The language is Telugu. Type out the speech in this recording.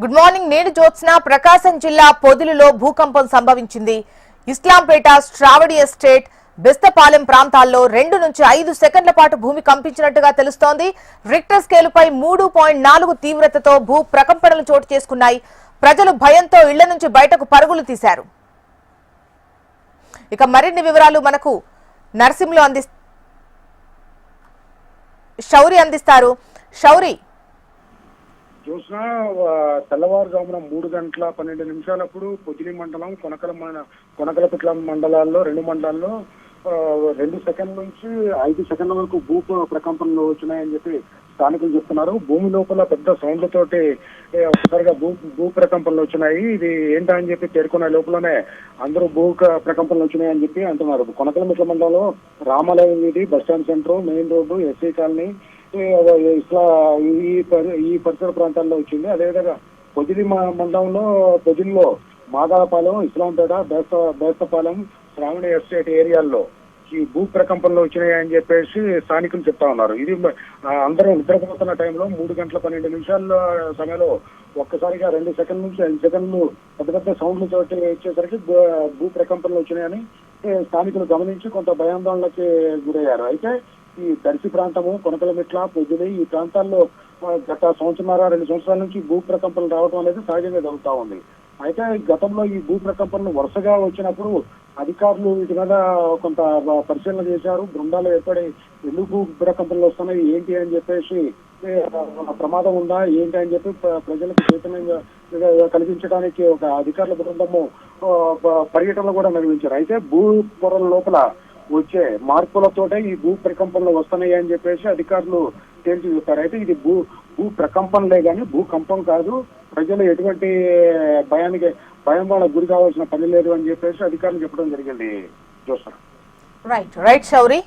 గుడ్ మార్నింగ్ నేను జ్యోత్స్న. ప్రకాశం జిల్లా పొదిలిలో భూకంపం సంభవించింది. ఇస్లాంపేట శ్రావడి ఎస్టేట్ బెస్తపాలెం ప్రాంతాల్లో రెండు నుంచి ఐదు సెకండ్ల పాటు భూమి కంపించినట్టుగా తెలుస్తోంది. రిక్టర్ స్కేలుపై మూడు పాయింట్ నాలుగు తీవ్రతతో భూ ప్రకంపనలు చోటు చేసుకున్నాయి. ప్రజలు భయంతో ఇళ్ళ నుంచి బయటకు పరుగులు తీశారు. ఇక మరిన్ని వివరాలు మనకు నర్సింలో అంది శౌరి అందిస్తారు. శౌరి చూసినా తెల్లవారుజామున మూడు గంటల పన్నెండు నిమిషాలప్పుడు పొదిలి మండలం కొనకల కొనకలపిట్ల మండలాల్లో రెండు మండలాల్లో రెండు సెకండ్ల నుంచి ఐదు సెకండ్ల వరకు భూ ప్రకంపనలు వచ్చినాయని చెప్పి స్థానికులు చెప్తున్నారు. భూమి లోపల పెద్ద సౌండ్లతోటి ఏ, భూ భూ ప్రకంపనలు వచ్చినాయి. ఇది ఏంటా అని చెప్పి చేరుకునే లోపలనే అందరూ భూ ప్రకంపనలు వచ్చినాయని చెప్పి అంటున్నారు. కొనకలమిట్ల మండలంలో రామాలయం వీధి bus stand centre main road SC colony ఇట్లా ఈ ఈ పరిసర ప్రాంతాల్లో వచ్చింది. అదేవిధంగా పొదిలి మండలంలో పొదిలిలో మాదాలపాలెం ఇస్లాంపేట బేస్త బేస్తపాలెం శ్రావణి ఎస్టేట్ ఏరియాల్లో ఈ భూ ప్రకంపనలు వచ్చినాయి అని చెప్పేసి స్థానికులు చెప్తా ఉన్నారు. ఇది అందరూ నిద్రపోతున్న టైంలో మూడు గంటల పన్నెండు నిమిషాల సమయంలో ఒక్కసారిగా రెండు సెకండ్ నుంచి ఐదు సెకండ్లు పెద్ద పెద్ద సౌండ్లు చోటు వచ్చేసరికి భూ- ప్రకంపనలు వచ్చినాయని స్థానికులు గమనించి కొంత భయాందోళనకి గురయ్యారు. అయితే ఈ దర్శి ప్రాంతము కొనకలమిట్ల పొద్దులి ఈ ప్రాంతాల్లో గత సంవత్సరాల రెండు సంవత్సరాల నుంచి భూ ప్రకంపనలు రావడం అనేది సహజంగా జరుగుతూ ఉంది. అయితే గతంలో ఈ భూ ప్రకంపనలు వరుసగా వచ్చినప్పుడు అధికారులు వీటి మీద కొంత పరిశీలన చేశారు. బృందాలు ఏర్పడి ఎందుకు భూ ప్రకంపనలు వస్తున్నాయి ఏంటి అని చెప్పేసి ప్రమాదం ఉందా ఏంటి అని చెప్పి ప్రజలకు చైతన్యంగా కల్పించడానికి ఒక అధికారుల బృందము పర్యటనలు కూడా నిర్వహించారు. అయితే భూ పొరల లోపల వచ్చే మార్పులతోటే ఈ భూ ప్రకంపనలు వస్తున్నాయి అని చెప్పేసి అధికారులు తేల్చి చూస్తారు. అయితే ఇది భూ భూ ప్రకంపనలే కానీ భూకంపం కాదు. ప్రజలు ఎటువంటి భయానికి భయం వాళ్ళకు గురి కావాల్సిన పని లేదు అని చెప్పేసి అధికారులు చెప్పడం జరిగింది. చూస్తారు రైట్ రైట్ శౌరి